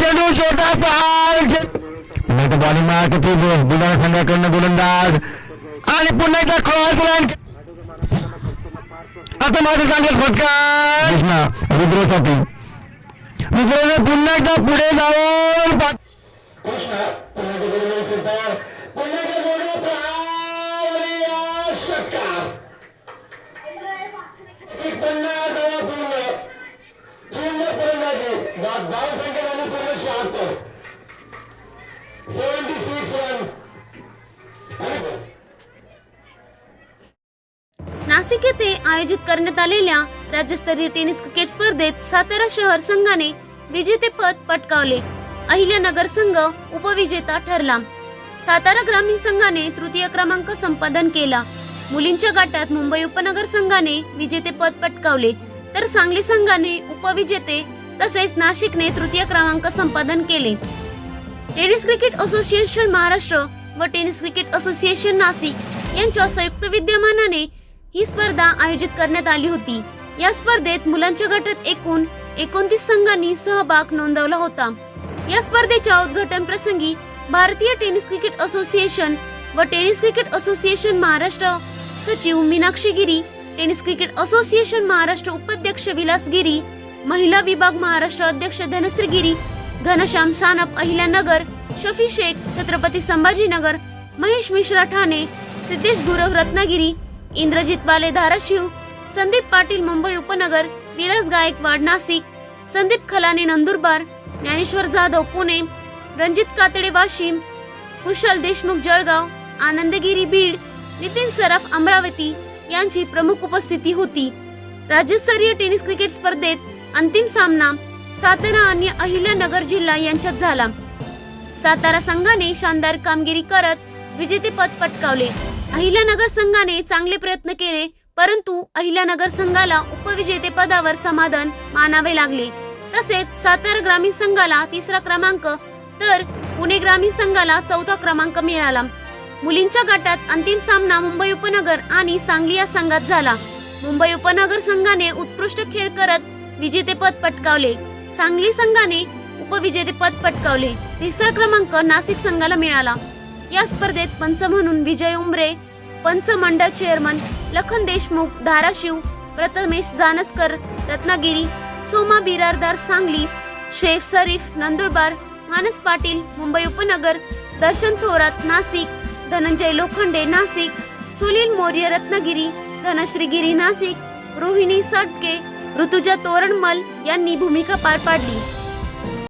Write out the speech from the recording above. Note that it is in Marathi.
चेंडू छोटा नाही तर बॉलिंग मार किती बुलढाणा संघाकडनं गोलंदाज आणि पुन्हा एकदा क्रॉस आता माझं चांगलं फटका रुद्रसाठी रुद्रने पुन्हा एकदा पुढे जाऊन पा- कृष्णा पुन्हा एकदा गोलंदाज सुद्धा. पुन्हा एकदा गोलंदाज. आणि या षटकार. एक पन्नास धावा पूर्ण. शून्य फलंदाजी. दा- धावसंख्या झाली पूर्ण शहात्तर. 76 रन. नाशिक येथे आयोजित करण्यात आलेल्या राज्यस्तरीय टेनिस क्रिकेट स्पर्धेत सातारा शहर संघाने विजेतेपद पटकावले अहिल्यानगर संघ उपविजेता ठरला सातारा ग्रामीण संघाने तृतीय क्रमांक संपादन केला मुलींच्या गटात मुंबई उपनगर संघाने विजेतेपद पटकावले तर सांगली संघाने उपविजेते तसेच नाशिकने तृतीय क्रमांक संपादन केले. टेनिस क्रिकेट असोसिएशन महाराष्ट्र व टेनिस क्रिकेट असोसिएशन नाशिक यांच्या संयुक्त विद्यमानाने ही स्पर्धा आयोजित करण्यात आली होती. या स्पर्धेत मुलांच्या गटात एकूण एकोणतीस संघांनी सहभाग नोंदवला होता. या स्पर्धेच्या उद्घाटन प्रसंगी भारतीय टेनिस क्रिकेट असोसिएशन व टेनिस क्रिकेट असोसिएशन महाराष्ट्र सचिव Meenakshi Giri tennis cricket association Maharashtra उपाध्यक्ष विलास गिरी महिला विभाग महाराष्ट्र अध्यक्ष धनश्री गिरी घनश्याम सानप अहिल्यानगर शफी शेख छत्रपती संभाजीनगर महेश मिश्रा ठाणे सिद्धेश गुरव रत्नागिरी इंद्रजित वाले धाराशिव संदीप पाटील मुंबई उपनगर विलास गायकवाड नाशिक संदीप खलाने नंदुरबार ज्ञानेश्वर जाधव पुणे रणजित कातडे वाशिम कुशल देशमुख जळगाव आनंदगिरी बीड नितीन सराफ अमरावती यांची प्रमुख उपस्थिती होती. राज्यस्तरीय टेनिस क्रिकेट स्पर्धेत अंतिम सामना सातारा आणि अहिल्यानगर जिल्हा यांच्यात झाला. सातारा संघाने शानदार कामगिरी करत विजेतेपद पटकावले. अहिल्यानगर संघाने चांगले प्रयत्न केले परंतु अहिल्यानगर संघाला उपविजेतेपदावर समाधान मानावे लागले. तसेच सातारा ग्रामीण संघाला तिसरा क्रमांक तर पुणे ग्रामीण संघाला चौथा क्रमांक मिळाला. मुलींच्या गटात अंतिम सामना मुंबई उपनगर आणि सांगली या संघात झाला. मुंबई उपनगर संघाने उत्कृष्ट खेळ करत विजेतेपद पटकावले. सांगली संघाने उपविजेतेपद पटकावले. तिसरा क्रमांक नाशिक संघाला मिळाला. या स्पर्धेत पंच म्हणून विजय उमरे पंच मंडळ चेअरमन लखन देशमुख धाराशिव प्रथमेश जानसकर रत्नागिरी सोमा बिरारदार सांगली शेफ शरीफ नंदुरबार मानस पाटील मुंबई उपनगर दर्शन थोरात नाशिक धनंजय लोखंडे नाशिक सुनील मौर्य रत्नागिरी धनश्री गिरी नाशिक रोहिणी सटके ऋतुजा तोरणमल यांनी भूमिका पार पाडली.